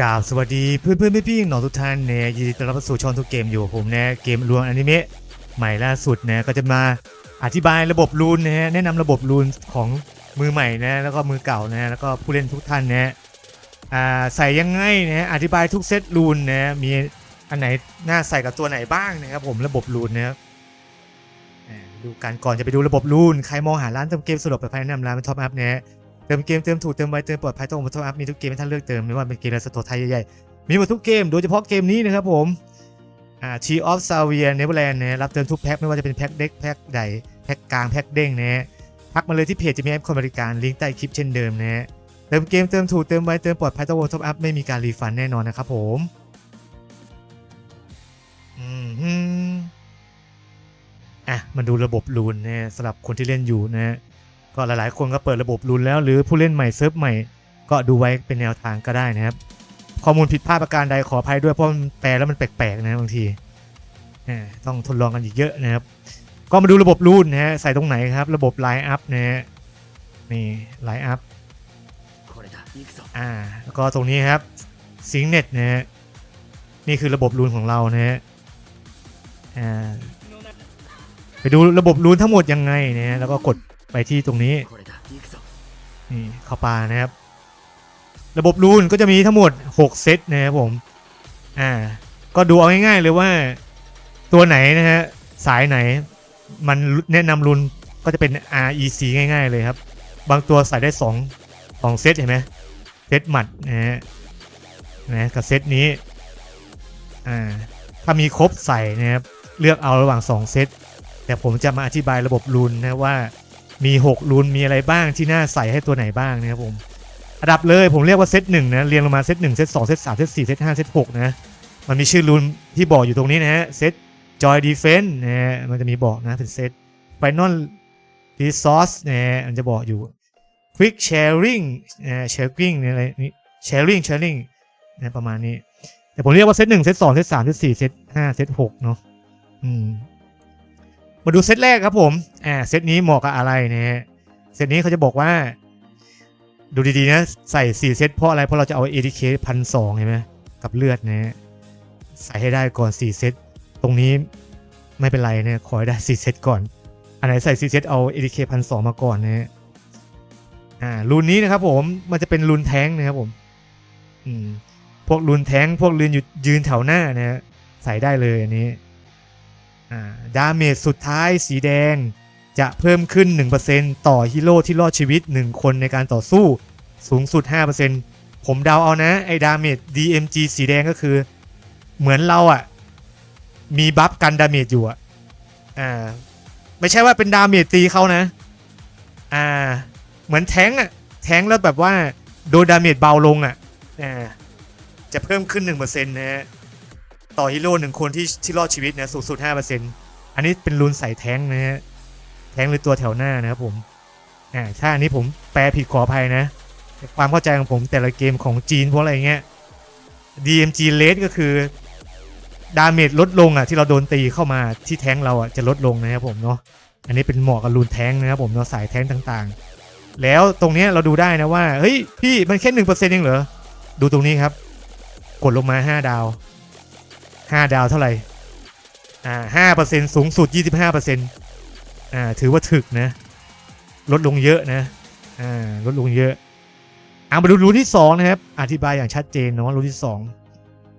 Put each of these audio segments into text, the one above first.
กราบสวัสดีเพื่อนเพื่อนพี่พี่ๆน้องทุกท่านเนี่ยยินดีต้อนรับสู่ช่องทุกเกมอยู่กับผมนะเกมรวมอนิเมะใหม่ล่าสุดนะก็จะมาอธิบายระบบรูนนะฮะแนะนำระบบรูนของมือใหม่นะแล้วก็มือเก่านะแล้วก็ผู้เล่นทุกท่านนะอ่าใส่ยังไงนะอธิบายทุกเซตรูนนะมีอันไหนน่าใส่กับตัวไหนบ้างนะครับผมระบบรูนนะครับอ่าดูกันก่อนจะไปดูระบบรูนใครมองหาร้านเติมเกมสะดวกปลอดภัยแนะนำร้านเป็นท็อปอัพนะฮะ เติมเกมเติมถูกเติมไวเติมปลอดภัยต้องมาทอปอัพมีทุกเกมให้ท่านเลือกเติมไม่ว่าเป็นเกมและสโตร์ไทยใหญ่ๆมีหมดทุกเกมโดยเฉพาะเกมนี้นะครับผมอ่าชีออฟซาเวียเนเวอร์แลนด์นะรับเติมทุกแพ็คไม่ว่าจะเป็นแพ็คเด็กแพ็คใหญ่แพ็คกลางแพ็คเด้งนะฮะทักมาเลยที่เพจจะมีแอปคอมบริการลิงก์ใต้คลิปเช่นเดิมนะเติมเกมเติมถูกเติมไวเติมปลอดภัยต้องมาทอปอัพไม่มีการรีฟันแน่นอนนะครับผมอืมอะมาดูระบบรูนนะฮะสำหรับคนที่เล่นอยู่นะฮะ ก็หลายๆ คนก็เปิดระบบรุนแล้ว หรือผู้เล่นใหม่เซิร์ฟใหม่ ก็ดูไว้เป็นแนวทางก็ได้นะครับ ข้อมูลผิดพลาดประการใดขออภัยด้วยเพราะมันแปลแล้วมันแปลกๆนะบางทีต้องทดลองกันอีกเยอะนะครับ ก็มาดูระบบรูนนะฮะใส่ตรงไหนครับ ระบบไลน์อัพนะฮะนี่ไลน์อัพอ่าแล้วก็ตรงนี้ครับซิงเน็ตนะฮะนี่คือระบบรูนของเรานะฮะไปดูระบบรูนทั้งหมดยังไงนะฮะแล้วก็กด ไปที่ตรงนี้นี่เข้าป่านะครับ ระบบรูนก็จะมีทั้งหมด 6 เซตนะครับผมอ่าก็ดูเอาง่ายๆเลยว่าตัวไหนนะฮะสายไหน มันแนะนำรุนก็จะเป็น REC ง่ายๆเลยครับ บางตัวใส่ได้2 2เซตเห็นไหมเซตหมัดนะฮะนะกับเซตนี้อ่าถ้ามีครบใส่นะครับเลือกเอาระหว่าง 2 เซตแต่ผมจะมาอธิบายระบบรุนนะว่า มี 6รูนมีอะไรบ้างที่น่าใส่ให้ตัวไหนบ้างนะครับผมอันดับเลยผมเรียกว่าเซตหนึ่งนะเรียงลงมาเซตหนึ่งเซตสองเซตสามเซตสี่เซตห้าเซตหกนะมันมีชื่อรูนที่บอกอยู่ตรงนี้นะฮะเซตจอยดีเฟนต์นะฮะมันจะมีบอกนะเป็นเซตไฟนอลรีซอสนะฮะมันจะบอกอยู่ Quick Sharing นะ Sharing อะไรนี่ Sharing Sharing นะประมาณนี้ แต่ผมเรียกว่าเซตหนึ่งเซตสองเซตสามเซตสี่เซตห้าเซตหกเนาะอืม มาดูเซตแรกครับผมอ่าเซตนี้เหมาะกับอะไรนะฮะเซตนี้เขาจะบอกว่า ดูดีๆนะใส่ 4 เซตเพราะอะไรเพราะเราจะเอา ATK พันสองเห็นไหมกับเลือดนะฮะใส่ให้ได้ก่อน 4 เซตตรงนี้ไม่เป็นไรนะขอให้ได้ 4 เซตก่อน อันไหนใส่ 4 เซตเอา ATK พันสองมาก่อนนะฮะอ่ารูนนี้นะครับผมมันจะเป็นรูนแท้งนะครับผมอืมพวกรูนแท้งพวกยืนอยู่ยืนแถวหน้านะใส่ได้เลยอันนี้ ดาเมจสุดท้ายสีแดงจะเพิ่มขึ้น 1%ต่อฮีโร่ที่รอดชีวิต 1 คนในการต่อสู้สูงสุด 5%ผมเดาเอานะ ไอ้ดาเมจ DMG สีแดงก็คือ เหมือนเราอะ่ะ มีบัฟกันดาเมจอยู่อะ่ะอ่า ไม่ใช่ว่าเป็นดาเมจตีเขานะ อ่า เหมือนแทงอะ แทงแล้วแบบว่า โดนดาเมจเบาลงอะอ่าจะเพิ่มขึ้น 1%นะฮะ ต่อฮีโร่หนึ่งคนที่ที่รอดชีวิตนะสูงสุด5%อันนี้เป็นรูนใส่แท้งนะฮะแท้งหรือตัวแถวหน้านะครับผมอ่าถ้าอันนี้ผมแปลผิดขออภัยนะ ความเข้าใจของผมแต่ละเกมของจีนพวกอะไรเงี้ย DMG rate ก็คือดาเมจลดลงอะที่เราโดนตีเข้ามาที่แท้งเราอะจะลดลงนะครับผมเนาะอันนี้เป็นเหมาะกับรูนแท้งนะครับผมเนาะสายแท้งต่างๆ แล้วตรงเนี้ยเราดูได้นะว่าเฮ้ยพี่มันแค่หนึ่งเปอร์เซ็นต์เองเหรอดูตรงนี้ครับ กดลงมาห้าดาว ห้าดาวเท่าไหร่อ่าห้าเปอร์เซ็นสูงสุดยี่สิบห้าเปอร์เซ็นอ่าถือว่าถึกนะ ลดลงเยอะนะอ่าลดลงเยอะเอามาดูรูที่สองนะครับ อธิบายอย่างชัดเจนเนาะว่ารูที่สอง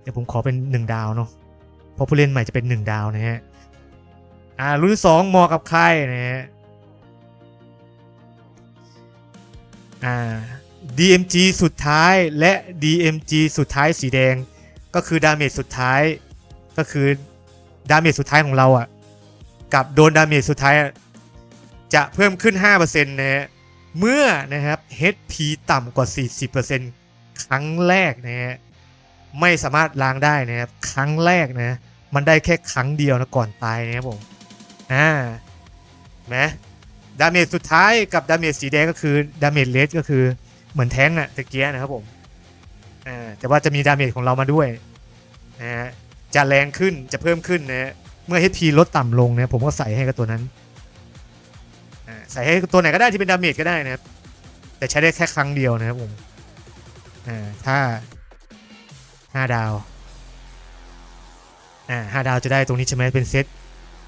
เดี๋ยวผมขอเป็นหนึ่งดาวเนาะเพราะผู้เล่นใหม่จะเป็นหนึ่งดาวนะฮะอ่ารูที่สองเหมาะกับใครนะฮะอ่า DMG สุดท้ายและ DMG สุดท้ายสีแดง ก็คือดาเมจสุดท้าย ก็คือดาเมจสุดท้ายของเราอะ่ะกับโดนดาเมจสุดท้าย จะเพิ่มขึ้น 5%นะฮะเมื่อนะครับ HP ต่ำกว่า 40%ครั้งแรกนะฮะไม่สามารถล้างได้นะครับครั้งแรกนะมันได้แค่ครั้งเดียวนะก่อนตายนะครับผมอ่าไหมดาเมจสุดท้ายกับดาเมจสีแดงก็คือดาเมจเลสก็คือเหมือนแท้งอะตะเกียนะครับผมอ่าแต่ว่าจะมีดาเมจของเรามาด้วยนะฮะ จะแรงขึ้นจะเพิ่มขึ้นนะเมื่อ HP ลดต่ำลงนะผมก็ใส่ให้กับตัวนั้นใส่ให้ตัวไหนก็ได้ที่เป็นดาเมจก็ได้นะครับ แต่ใช้ได้แค่ครั้งเดียวนะครับผมถ้าห้าดาวอ่าห้าดาวจะได้ตรงนี้ใช่ไหมเป็นเซต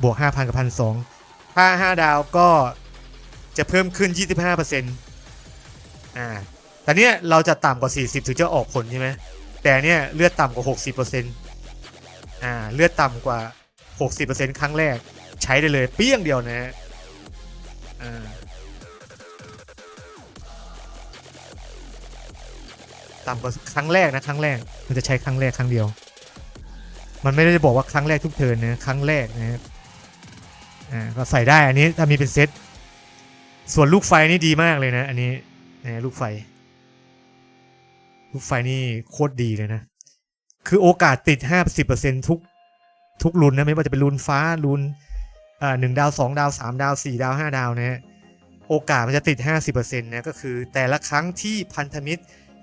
บวกห้าพันกับพันสองถ้าห้าดาวก็จะเพิ่มขึ้นยี่สิบห้าเปอร์เซ็นต์อ่าแต่เนี้ยเราจะต่ำกว่าสี่สิบถึงจะออกผลใช่ไหมแต่เนี้ยเลือดต่ำกว่าหกสิบเป อ่าเลือดต่ำกว่าหกสิบเปอร์เซ็นต์ครั้งแรก ใช้ได้เลยเปี้ยงเดียวนะฮะอ่าต่ำกว่าครั้งแรกนะครั้งแรกมันจะใช้ครั้งแรกครั้งเดียว มันไม่ได้บอกว่าครั้งแรกทุกเทิร์นนะครั้งแรกนะครับอ่าก็ใส่ได้อันนี้ถ้ามีเป็นเซตส่วนลูกไฟนี่ดีมากเลยนะ อันนี้นะลูกไฟ ลูกไฟนี่โคตรดีเลยนะ คือโอกาสติดห้าสิบเปอร์เซ็นทุกทุกรุนนะไม่ว่าจะเป็นรุนฟ้ารุนหนึ่งดาวสองดาวสามดาวสี่ดาวห้าดาวนะฮะโอกาสมันจะติด 50%นะก็คือแต่ละครั้งที่พันธมิตร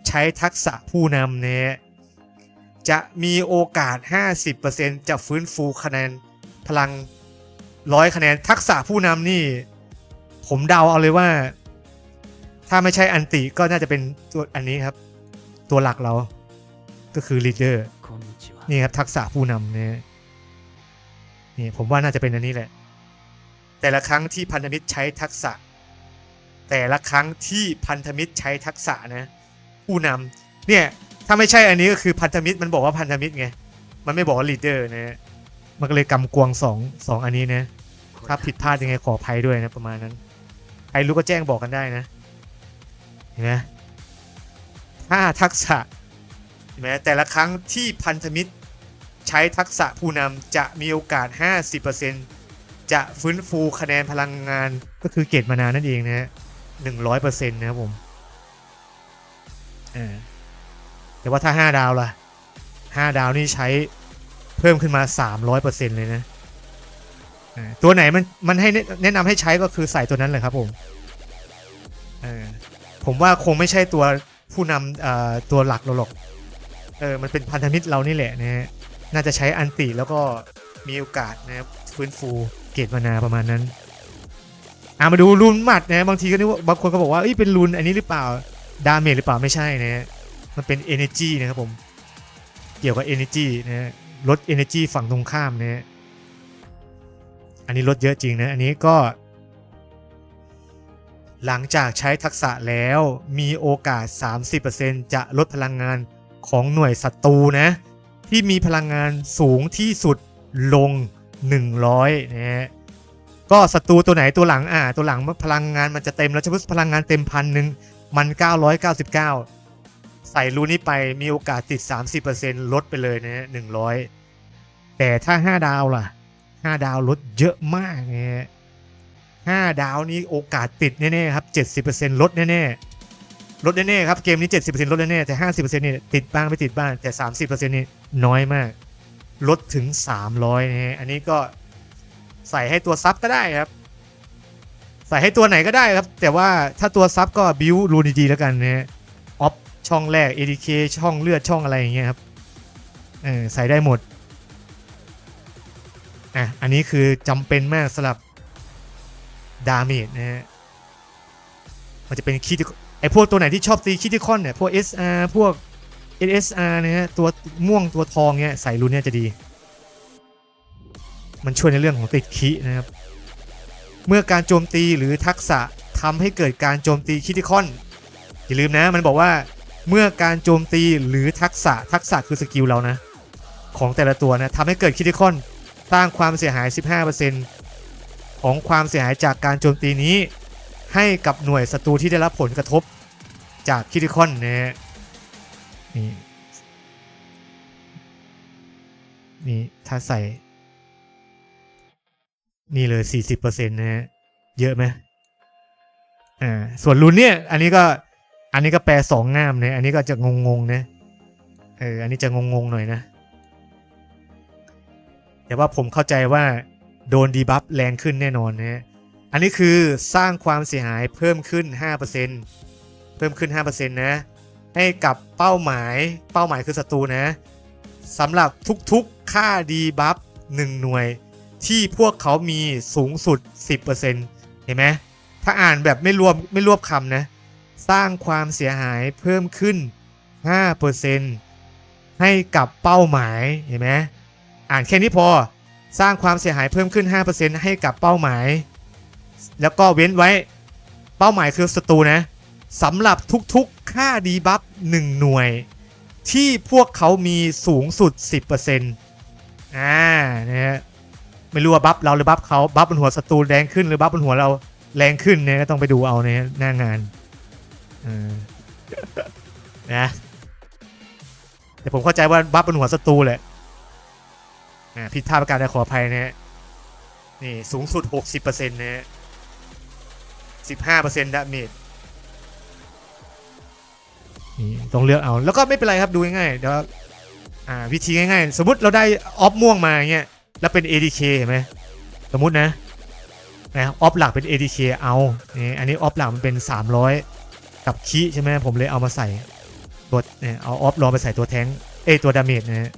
ใช้ทักษะผู้นำเนี่ยจะมีโอกาส 50%จะฟื้นฟูคะแนนพลังร้อยคะแนนทักษะผู้นำนี่ ผมเดาเอาเลยว่า ถ้าไม่ใช่อันติก็น่าจะเป็นตัวอันนี้ครับ ตัวหลักเราก็คือลีดเดอร์ นี่ครับทักษะผู้นำเนี่ยนี่ผมว่าน่าจะเป็นอันนี้แหละ แต่ละครั้งที่พันธมิตรใช้ทักษะ แต่ละครั้งที่พันธมิตรใช้ทักษะนะผู้นำเนี่ยถ้าไม่ใช่อันนี้ก็คือพันธมิตรมันบอกว่าพันธมิตรไงมันไม่บอกว่าลีดเดอร์นะมันก็เลยกำกวงสองสองอันนี้นะถ้าผิดพลาดยังไงขออภัยด้วยนะประมาณนั้นใครรู้ก็แจ้งบอกกันได้นะเห็นไหมถ้าทักษะ เห็นไหมแต่ละครั้งที่พันธมิตร ใช้ทักษะผู้นำจะมีโอกาส 50%จะฟื้นฟูคะแนนพลังงานก็คือเกตมานานั่นเองนะฮะ100%นะครับผมอ่าแต่ว่าถ้า5ดาวล่ะ5ดาวนี่ใช้เพิ่มขึ้นมา300%เลยนะอ่าตัวไหนมันมันให้แนะแนะนำให้ใช้ก็คือใส่ตัวนั้นเลยครับผมอ่าผมว่าคงไม่ใช่ตัวผู้นำอ่าตัวหลักเราหรอก เออมันเป็นพันธมิตรเรานี่แหละนะฮะน่าจะใช้อันติแล้วก็มีโอกาสนะครับฟื้นฟูเกตมานาประมาณนั้นอ่ามาดูรูนหมัดนะบางทีก็นึกว่าบางคนก็บอกว่าเอ้ยเป็นรูนอันนี้หรือเปล่าดาเมจหรือเปล่าไม่ใช่นะฮะมันเป็น energy นะครับผม เกี่ยวกับ energy นะฮะลด energy ฝั่งตรงข้ามนะฮะอันนี้ลดเยอะจริงนะ อันนี้ก็ หลังจากใช้ทักษะแล้วมีโอกาส 30%จะลดพลังงาน ของหน่วยศัตรูนะ ที่มีพลังงานสูงที่สุดลง 100นะฮะก็ศัตรูตัวไหนตัวหลังอ่าตัวหลังพลังงานมันจะเต็มแล้วเฉพาะพลังงานเต็มพันหนึ่งมัน 999 ใส่รูนี้ไปมีโอกาสติด 30%ลดไปเลยนะฮะ100แต่ถ้า 5 ดาวล่ะ 5 ดาวลดเยอะมากนะฮะ5ดาวนี้โอกาสติดแน่ๆครับ 70%ลดแน่ๆ ลดแน่ๆครับ เกมนี้ 70%ลดแน่ๆแต่ 50%นี่ติดบ้างไม่ติดบ้างแต่ 30%นี่น้อยมาก ลดถึง 300นะฮะอันนี้ก็ใส่ให้ตัวซับก็ได้ครับ ใส่ให้ตัวไหนก็ได้ครับ แต่ว่าถ้าตัวซับก็บิวรูนดีๆแล้วกันนะฮะออฟช่องแรก ADK ช่องเลือดช่องอะไรอย่างเงี้ยครับเออใส่ได้หมดอะอันนี้คือจำเป็นมากสำหรับดาเมจนะฮะมันจะเป็นคีติไอ้พวกตัวไหนที่ชอบตีคิติคอนเนี่ยพวก SR พวก NSR เนะฮะตัวม่วงตัวทองเนี่ยใส่รูนเนี่ยจะดี มันช่วยในเรื่องของติดคินะครับ เมื่อการโจมตีหรือทักษะทำให้เกิดการโจมตีคิติคอนอย่าลืมนะมันบอกว่าเมื่อการโจมตีหรือทักษะทักษะคือสกิลเรานะ ของแต่ละตัวนะทำให้เกิดคิติคอนสร้างความเสียหาย 15%ของความเสียหายจากการโจมตีนี้ ให้กับหน่วยศัตรูที่ได้รับผลกระทบ จากคิติคอนนะฮะนี่นี่ถ้าใส่ นี่เลย 40%นะฮะเยอะไหมอ่าส่วนรุ่นเนี่ย อันนี้ก็ อันนี้ก็แปลสองง่ามนะอันนี้ก็จะงงๆนะเอออันนี้จะงงๆหน่อยนะแต่ว่าผมเข้าใจว่าโดนดีบัฟแรงขึ้นแน่นอนนะฮะอันนี้คือสร้างความเสียหายเพิ่มขึ้น5%เพิ่มขึ้น 5%นะ ให้กับเป้าหมาย เป้าหมายคือศัตรูนะสำหรับทุกๆค่าดีบัฟ1หน่วย ที่พวกเขามีสูงสุด 10%เห็นไหมถ้าอ่านแบบไม่รวมไม่รวบคำนะ สร้างความเสียหายเพิ่มขึ้น 5%ให้กับเป้าหมายเห็นไหมอ่านแค่นี้พอสร้างความเสียหายเพิ่มขึ้น 5%ให้กับเป้าหมาย แล้วก็เว้นไว้ เป้าหมายคือศัตรูนะ สำหรับทุกๆค่าดีบัฟ1หน่วย ที่พวกเขามีสูงสุด 10%อ่านะฮะไม่รู้ว่าบัฟเราหรือบัฟเขาบัฟบนหัวศัตรูแรงขึ้นหรือบัฟบนหัวเราแรงขึ้นเนี่ยก็ต้องไปดูเอาในหน้างานนะแต่ผมเข้าใจว่าบัฟบนหัวศัตรูแหละอ่าผิดพลาประการใดขออภัยนะฮะนี่สูงสุด 60%นะฮะ15%ดาเมจ นี่ต้องเลือกเอา แล้วก็ไม่เป็นไรครับดูง่ายๆเดี๋ยวอ่าวิธีง่ายๆ สมมติเราได้ออฟม่วงมาอย่างเงี้ยแล้วเป็น ADK เห็นไหมสมมตินะนะออฟหลักเป็น ADK เอานี่อันนี้ออฟหลักมันเป็น 300 กับคีใช่ไหมผมเลยเอามาใส่ตัวเนี่ยเอาออฟลอไปใส่ตัวแทงเอตัวดาเมจนะฮะ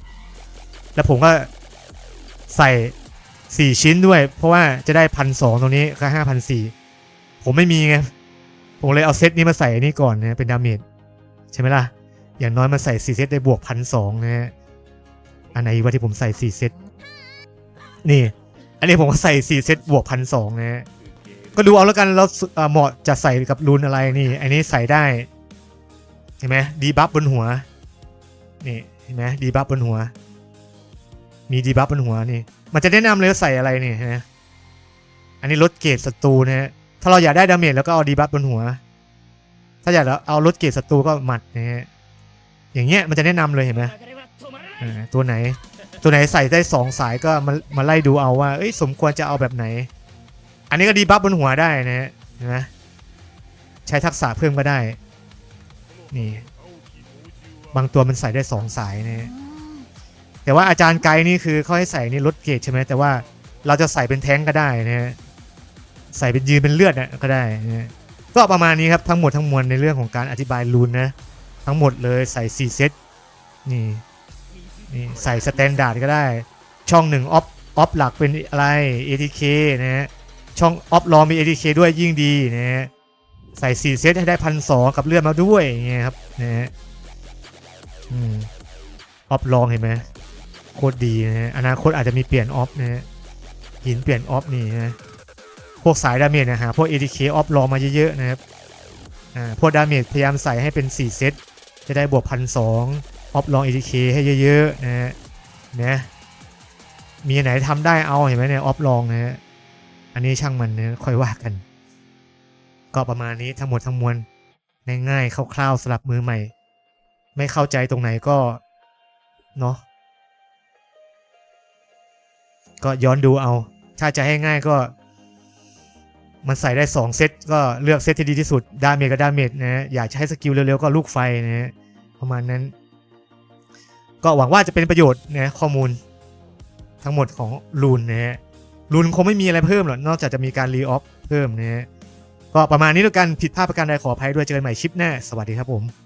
แล้วผมก็ใส่ 4 ชิ้นด้วย เพราะว่าจะได้พันสตรงนี้ก็ห้าพันสี่ผมไม่มีไงผมเลยเอาเซตนี้มาใส่อันนี้ก่อนนะเป็นดาเมจ ช่ไหมล่ะ อย่างน้อยมันใส่4เซตได้บวกพันสองนะฮะ อันไหนวะที่ผมใส่4เซต นี่ อันนี้ผมก็ใส่4เซตบวกพันสองนะฮะ ก็ดูเอาแล้วกันแล้วเอ่อเหมาะจะใส่กับรูนอะไรนี่ อันนี้ใส่ได้ เห็นไหมดีบัฟบนหัว นี่เห็นไหมดีบัฟบนหัว มีดีบัฟบนหัวนี่ มันจะแนะนำเลยว่าใส่อะไรนี่นะอันนี้ลดเกรดศัตรูนะฮะ ถ้าเราอยากได้ดาเมจแล้วก็เอาดีบัฟบนหัว ถ้าอยากเอารถเกียรศัตรูก็หมัดนะฮะอย่างเงี้ยมันจะแนะนำเลยเห็นไหมตัวไหน ตัวไหนใส่ได้สองสายก็มามาไล่ดูเอาว่าเอ้ยสมควรจะเอาแบบไหน อันนี้ก็ดีบัฟบนหัวได้นะฮะใช้ทักษะเพิ่มก็ได้ นี่ บางตัวมันใส่ได้สองสายนะแต่ว่าอาจารย์ไกด์นี่คือเขาให้ใส่นี่ลดเกรดใช่ไหมแต่ว่าเราจะใส่เป็นแท้งก็ได้นะะใส่เป็นยืนเป็นเลือดนะก็ได้นะ ก็ประมาณนี้ครับทั้งหมดทั้งมวลในเรื่องของการอธิบายรูนนะทั้งหมดเลยใส่4เซตนี่นี่ใส่สแตนดาร์ดก็ได้ ช่องหนึ่งออฟออฟหลักเป็นอะไร ATK นะฮะช่องออฟรองมี ATK ด้วยยิ่งดีนะฮะใส่4เซตให้ได้พันสองกับเลือดมาด้วยอย่างเงี้ยครับนะฮะอืมออฟรองเห็นไหมโคตรดีนะฮะอนาคตอาจจะมีเปลี่ยนออฟนะฮะหินเปลี่ยนออฟนี่นะ วกสายดาเมจนะฮะพวก ADK ออฟรอมาเยอะๆนะครับอ่าพวกดาเมจพยายามใส่ให้เป็น 4 เซต จะได้บวกพันสองออฟลอง ADK ให้เยอะๆนะฮะนะมีไหนทำได้เอาเห็นไหมเนี่ยออฟลองนะฮะอันนี้ช่างมันนะค่อยว่ากัน ก็ประมาณนี้ทั้งหมดทั้งมวลง่ายๆคร่าวๆสำหรับมือใหม่ ไม่เข้าใจตรงไหนก็เนาะก็ย้อนดูเอา ถ้าจะให้ง่ายก็ มันใส่ได้ 2 เซตก็เลือกเซตที่ดีที่สุดดาเมจกับดาเมจนะฮะอยากใช้สกิลเร็วๆก็ลูกไฟนะฮะประมาณนั้น ก็หวังว่าจะเป็นประโยชน์นะข้อมูลทั้งหมดของลูนนะฮะลูนคงไม่มีอะไรเพิ่มหรอกนอกจากจะมีการรีออฟเพิ่มนะฮะก็ประมาณนี้แล้วกันผิดพลาดประการใดขออภัยด้วยเจอกันใหม่ชิปหน้า สวัสดีครับผม